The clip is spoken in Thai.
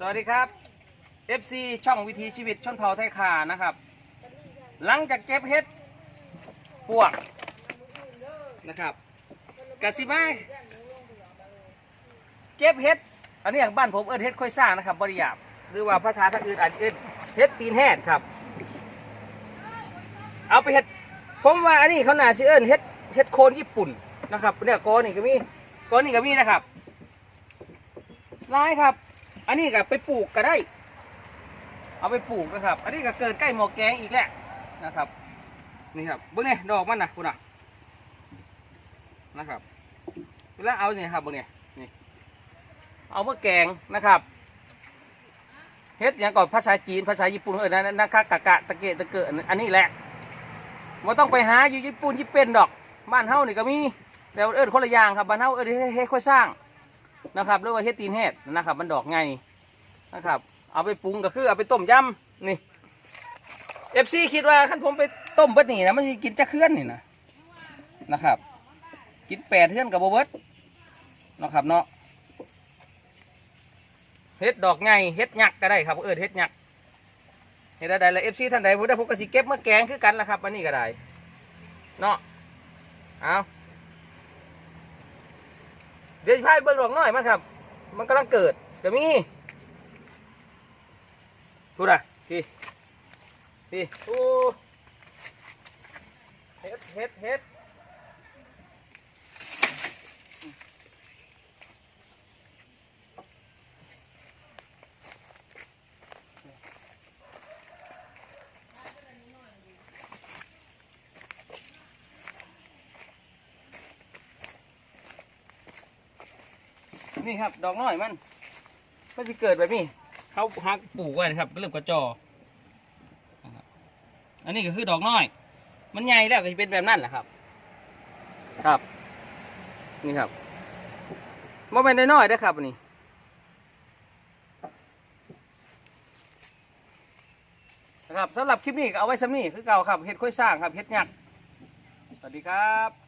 สวัสดีครับ FC ช่องวิถีชีวิตชนเผ่าไทยคานะครับ หลังจากเก็บเห็ดปวกนะครับกะสิมาเก็บเห็ด อันนี้อย่างบ้านผมเอิ้นเห็ดค่อยสร้างนะครับบริยาบหรือว่าภาษาทางอื่นอาจเอิ้นเห็ดตีนแหดครับ เอาไปเห็ดผมว่าอันนี้เขาหนาสิเอิ้นเห็ดเห็ดโคนญี่ปุ่นนะครับเนี่ยกอนี่ก็มีกอนี่ก็มีนะครับลายครับ อันนี้ก็ไปปลูกก็ได้ เอาไปปลูกนะครับ อันนี้ก็เกิดใกล้หมอแกงอีกแล้วนะครับ นี่ครับเบิ้งเนี่ยดอกมันนะคุณอะนะครับเวลาเอาเนี่ยครับเบิ้งเนี่ยนี่ เอามาแกงนะครับเฮ็ดอย่างก่อนภาษาจีนภาษาญี่ปุ่นเออนั่นะคะกะกะตะเกะตะเกะอันนี้แหละไม่ต้องไปหาอยู่ญี่ปุ่นญี่ปุ่นดอก บ้านเฮานี่ก็มีแต่เอิ้นคนละอย่างครับบ้านเฮาเอิ้นเฮ็ดค่อยสร้าง นะครับหรือว่าเฮ็ดตีนเฮ็ดนะครับ มันดอกไงนะครับ เอาไปปรุงก็คือเอาไปต้มยำนี่เอฟซีคิดว่าขั้นผมไปต้มเบิดนี่นะมันกินจะเคลื่อนนี่นะนะครับ กินแปดเคลื่อนกับโบเบิดนะครับเนาะเฮ็ดดอกไงเฮ็ดหยักก็ได้ครับเออเฮ็ดหยักเฮ็ดได้แล้วเอฟซีท่านใดผมได้ผมก็สิเก็บเมาแกงคือกันละครับอันนี้ก็ได้เนาะเอา เดี๋ยวพายเบิ่งดอกน้อยมาครับ มันกำลังเกิดก็มีพูดอะพี่พี่โอ้เฮ็ดเฮ็ดเฮ็ด นี่ครับ ดอกน้อยมัน มันจะเกิดแบบนี้ เขาหักปลูกไว้นะครับก็เริ่มกระจออันนี้ก็คือดอกน้อย มันใหญ่แล้วก็จะเป็นแบบนั้นแหละครับ ครับ นี่ครับว่าเป็นน้อยๆนะครับอันนี้นะครับสำหรับคลิปนี้ก็เอาไว้สำนี้คือเก่าครับเฮ็ดค่อยสร้างครับเฮ็ดหยักสวัสดีครับ